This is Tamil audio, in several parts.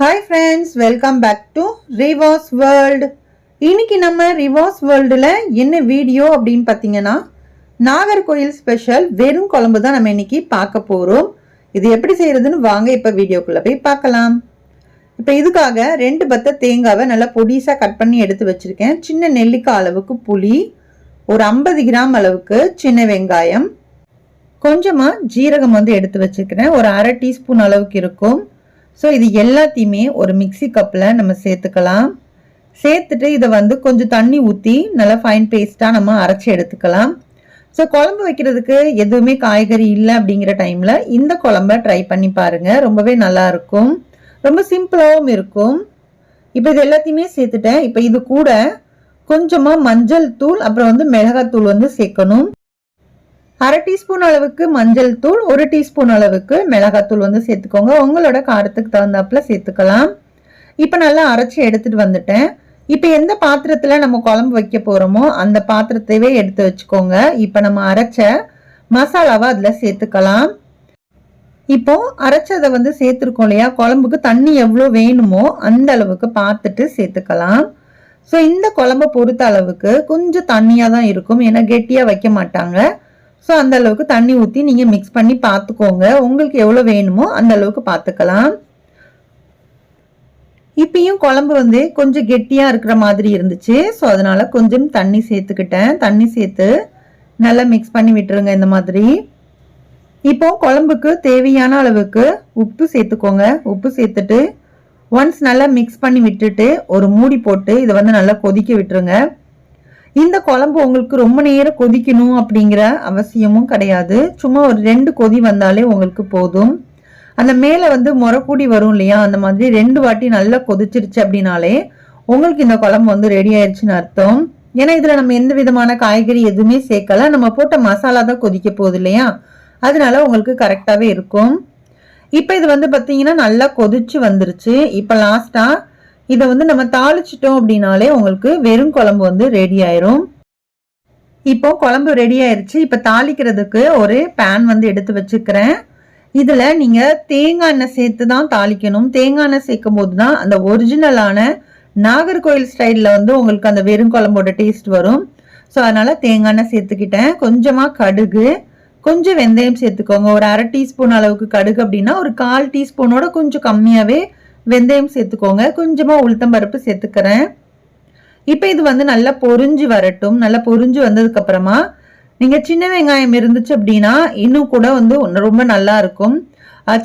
Hi friends welcome back to Rivas world இன்னைக்கு நம்ம ரிவாஸ் வேர்ல்டில் என்ன வீடியோ அப்படின்னு பார்த்தீங்கன்னா நாகர்கோயில் ஸ்பெஷல் வெறும் குழம்பு தான் நம்ம இன்னைக்கு பார்க்க போகிறோம் இது எப்படி செய்கிறதுன்னு வாங்க இப்போ வீடியோக்குள்ளே போய் பார்க்கலாம். இப்போ இதுக்காக ரெண்டு பத்த தேங்காவை நல்லா பொடிசாக கட் பண்ணி எடுத்து வச்சுருக்கேன். சின்ன நெல்லிக்காய் அளவுக்கு புளி ஒரு ஐம்பது கிராம் அளவுக்கு சின்ன வெங்காயம். கொஞ்சமாக ஜீரகம் வந்து எடுத்து வச்சுருக்கிறேன். ஒரு அரை டீஸ்பூன் அளவுக்கு இருக்கும். ஸோ இது எல்லாத்தையுமே ஒரு மிக்சி கப்பில் நம்ம சேர்த்துக்கலாம். சேர்த்துட்டு இதை வந்து கொஞ்சம் தண்ணி ஊற்றி நல்லா ஃபைன் பேஸ்ட்டாக நம்ம அரைச்சி எடுத்துக்கலாம். ஸோ குழம்பு வைக்கிறதுக்கு எதுவுமே காய்கறி இல்லை அப்படிங்கிற டைமில் இந்த குழம்ப ட்ரை பண்ணி பாருங்கள் ரொம்பவே நல்லா இருக்கும். ரொம்ப சிம்பிளாகவும் இருக்கும். இப்போ இது எல்லாத்தையுமே சேர்த்துட்டேன். இப்போ இது கூட கொஞ்சமாக மஞ்சள் தூள் அப்புறம் வந்து மிளகாத்தூள் வந்து சேர்க்கணும். அரை டீஸ்பூன் அளவுக்கு மஞ்சள் தூள் ஒரு டீஸ்பூன் அளவுக்கு மிளகாத்தூள் வந்து சேர்த்துக்கோங்க. உங்களோட காரத்துக்கு தகுந்தாப்புல சேர்த்துக்கலாம். இப்போ நல்லா அரைச்சி எடுத்துட்டு வந்துட்டேன். இப்போ எந்த பாத்திரத்தில் நம்ம குழம்பு வைக்க போகிறோமோ அந்த பாத்திரத்தையே எடுத்து வச்சுக்கோங்க. இப்போ நம்ம அரைச்ச மசாலாவை அதில் சேர்த்துக்கலாம். இப்போ அரைச்சதை வந்து சேர்த்துருக்கோம் இல்லையா? குழம்புக்கு தண்ணி எவ்வளோ வேணுமோ அந்த அளவுக்கு பார்த்துட்டு சேர்த்துக்கலாம். ஸோ இந்த குழம்பை பொறுத்த அளவுக்கு கொஞ்சம் தண்ணியாக தான் இருக்கும். ஏன்னா கெட்டியாக வைக்க மாட்டாங்க. ஸோ அந்த அளவுக்கு தண்ணி ஊற்றி நீங்கள் மிக்ஸ் பண்ணி பார்த்துக்கோங்க உங்களுக்கு எவ்வளோ வேணுமோ அந்த அளவுக்கு பார்த்துக்கலாம் இப்பயும் குழம்பு வந்து கொஞ்சம் கெட்டியாக இருக்கிற மாதிரி இருந்துச்சு. ஸோ அதனால் கொஞ்சம் தண்ணி சேர்த்துக்கிட்டேன். தண்ணி சேர்த்து நல்லா மிக்ஸ் பண்ணி விட்டுருங்க இந்த மாதிரி. இப்போ குழம்புக்கு தேவையான அளவுக்கு உப்பு சேர்த்துக்கோங்க. உப்பு சேர்த்துட்டு ஒன்ஸ் நல்லா மிக்ஸ் பண்ணி விட்டுட்டு ஒரு மூடி போட்டு இதை வந்து நல்லா கொதிக்க விட்டுருங்க. இந்த குழம்பு உங்களுக்கு ரொம்ப நேரம் கொதிக்கணும் அப்படிங்கிற அவசியமும் கிடையாது. சும்மா ஒரு ரெண்டு கொதி வந்தாலே உங்களுக்கு போதும். அந்த மேலே வந்து முறக்கூடி வரும் இல்லையா? அந்த மாதிரி ரெண்டு வாட்டி நல்லா கொதிச்சிருச்சு அப்படின்னாலே உங்களுக்கு இந்த குழம்பு வந்து ரெடி ஆயிடுச்சுன்னு அர்த்தம். ஏன்னா இதில் நம்ம எந்த விதமான காய்கறி எதுவுமே சேர்க்கல. நம்ம போட்ட மசாலா தான் கொதிக்க போகுது இல்லையா? அதனால உங்களுக்கு கரெக்டாகவே இருக்கும். இப்போ இது வந்து பார்த்தீங்கன்னா நல்லா கொதிச்சு வந்துருச்சு. இப்போ லாஸ்ட்டாக இதை வந்து நம்ம தாளிச்சிட்டோம் அப்படின்னாலே உங்களுக்கு வெறும் குழம்பு வந்து ரெடி ஆயிரும். இப்போ குழம்பு ரெடி ஆயிருச்சு. இப்போ தாளிக்கிறதுக்கு ஒரு பேன் வந்து எடுத்து வச்சுக்கிறேன். இதில் நீங்கள் தேங்காய் எண்ணெய் சேர்த்து தான் தாளிக்கணும். தேங்காய் எண்ணெய் சேர்க்கும் போது தான் அந்த ஒரிஜினலான நாகர்கோயில் ஸ்டைலில் வந்து உங்களுக்கு அந்த வெறும் குழம்போட டேஸ்ட் வரும். ஸோ அதனால் தேங்காய் எண்ணெய் சேர்த்துக்கிட்டேன். கொஞ்சமாக கடுகு. கொஞ்சம் வெந்தயம் சேர்த்துக்கோங்க. ஒரு அரை டீஸ்பூன் அளவுக்கு கடுகு அப்படின்னா ஒரு கால் டீஸ்பூனோட கொஞ்சம் கம்மியாகவே வெந்தயம் சேர்த்துக்கோங்க. கொஞ்சமாக உளுத்தம் பருப்பு சேர்த்துக்கிறேன். இப்போ இது வந்து நல்லா பொறிஞ்சு வரட்டும். நல்லா பொறிஞ்சு வந்ததுக்கப்புறமா நீங்கள் சின்ன வெங்காயம் இருந்துச்சு அப்படின்னா இன்னும் கூட வந்து ரொம்ப நல்லா இருக்கும்.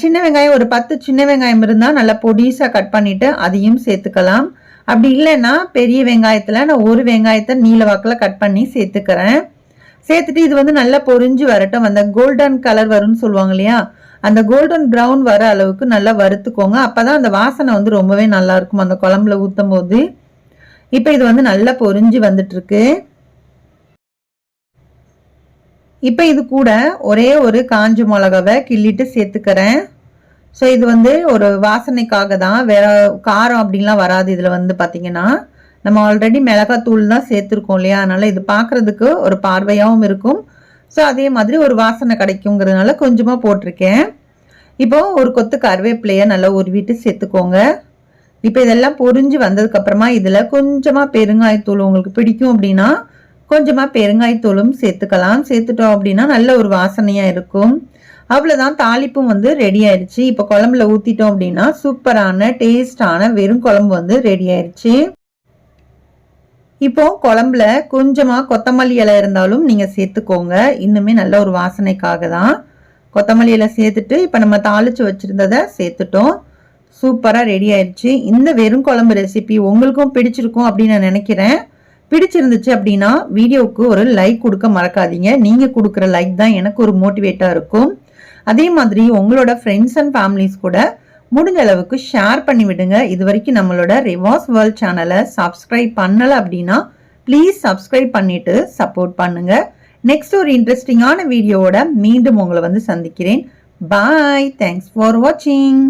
சின்ன வெங்காயம் ஒரு பத்து சின்ன வெங்காயம் இருந்தால் நல்லா பொடிசாக கட் பண்ணிவிட்டு அதையும் சேர்த்துக்கலாம். அப்படி இல்லைன்னா பெரிய வெங்காயத்தில் நான் ஒரு வெங்காயத்தை நீல வாக்கில் கட் பண்ணி சேர்த்துக்கிறேன். சேர்த்துட்டு இது வந்து நல்லா பொறிஞ்சு வரட்டும். அந்த கோல்டன் கலர் வரும்னு சொல்லுவாங்க இல்லையா? அந்த கோல்டன் ப்ரௌன் வர அளவுக்கு நல்லா வறுத்துக்கோங்க. அப்பதான் அந்த வாசனை வந்து ரொம்பவே நல்லா இருக்கும். அந்த குழம்புல ஊற்றும் போது இப்போ இது வந்து நல்லா பொறிஞ்சு வந்துட்டுருக்கு. இப்போ இது கூட ஒரே ஒரு காஞ்ச மிளகாவை கிள்ளிட்டு சேர்த்துக்கிறேன். ஸோ இது வந்து ஒரு வாசனைக்காக தான். வேற காரம் அப்படின்லாம் வராது இதில் வந்து பார்த்தீங்கன்னா நம்ம ஆல்ரெடி மிளகாத்தூள் தான் சேர்த்துருக்கோம் இல்லையா? அதனால இது பார்க்குறதுக்கு ஒரு பார்வையாகவும் இருக்கும். ஸோ அதே மாதிரி ஒரு வாசனை கிடைக்குங்கிறதுனால கொஞ்சமாக போட்டிருக்கேன். இப்போ ஒரு கொத்து கருவேப்பிலையை நல்லா உருவிட்டு சேர்த்துக்கோங்க. இப்போ இதெல்லாம் பொறிஞ்சு வந்ததுக்கப்புறமா இதில் கொஞ்சமாக பெருங்காயத்தூள் உங்களுக்கு பிடிக்கும் அப்படின்னா கொஞ்சமாக பெருங்காயத்தூளும் சேர்த்துக்கலாம். சேர்த்துட்டோம் அப்படின்னா நல்ல ஒரு வாசனையாக இருக்கும். அவ்வளோதான் தாளிப்பும் வந்து ரெடி ஆயிடுச்சு இப்போ குழம்புல ஊற்றிட்டோம் அப்படின்னா சூப்பரான டேஸ்டான வெறும் குழம்பு வந்து ரெடி ஆயிடுச்சு இப்போ குழம்புல கொஞ்சமாக கொத்தமல்லி இலை இருந்தாலும் நீங்கள் சேர்த்துக்கோங்க. இன்னுமே நல்ல ஒரு வாசனைக்காக தான். கொத்தமல்லி இலை சேர்த்துட்டு இப்போ நம்ம தாளித்து வச்சுருந்ததை சேர்த்துட்டோம். சூப்பராக ரெடி ஆயிடுச்சு. இந்த வெறும் குழம்பு ரெசிபி உங்களுக்கும் பிடிச்சிருக்கும் அப்படின்னு நான் நினைக்கிறேன். பிடிச்சிருந்துச்சு அப்படின்னா வீடியோவுக்கு ஒரு லைக் கொடுக்க மறக்காதீங்க. நீங்கள் கொடுக்குற லைக் தான் எனக்கு ஒரு மோட்டிவேட்டாக இருக்கும். அதே மாதிரி உங்களோட ஃப்ரெண்ட்ஸ் அண்ட் ஃபேமிலிஸ் கூட முடிஞ்ச அளவுக்கு ஷேர் பண்ணி விடுங்க. இது வரைக்கும் நம்மளோட ரிவாஸ் வேர்ல்ட் சேனலை சப்ஸ்கிரைப் பண்ணலை அப்படின்னா ப்ளீஸ் சப்ஸ்கிரைப் பண்ணிட்டு சப்போர்ட் பண்ணுங்க. நெக்ஸ்ட் ஒரு இன்ட்ரெஸ்டிங்கான வீடியோவோட மீண்டும் உங்களை வந்து சந்திக்கிறேன். பாய் தேங்க்ஸ் ஃபார் வாட்சிங்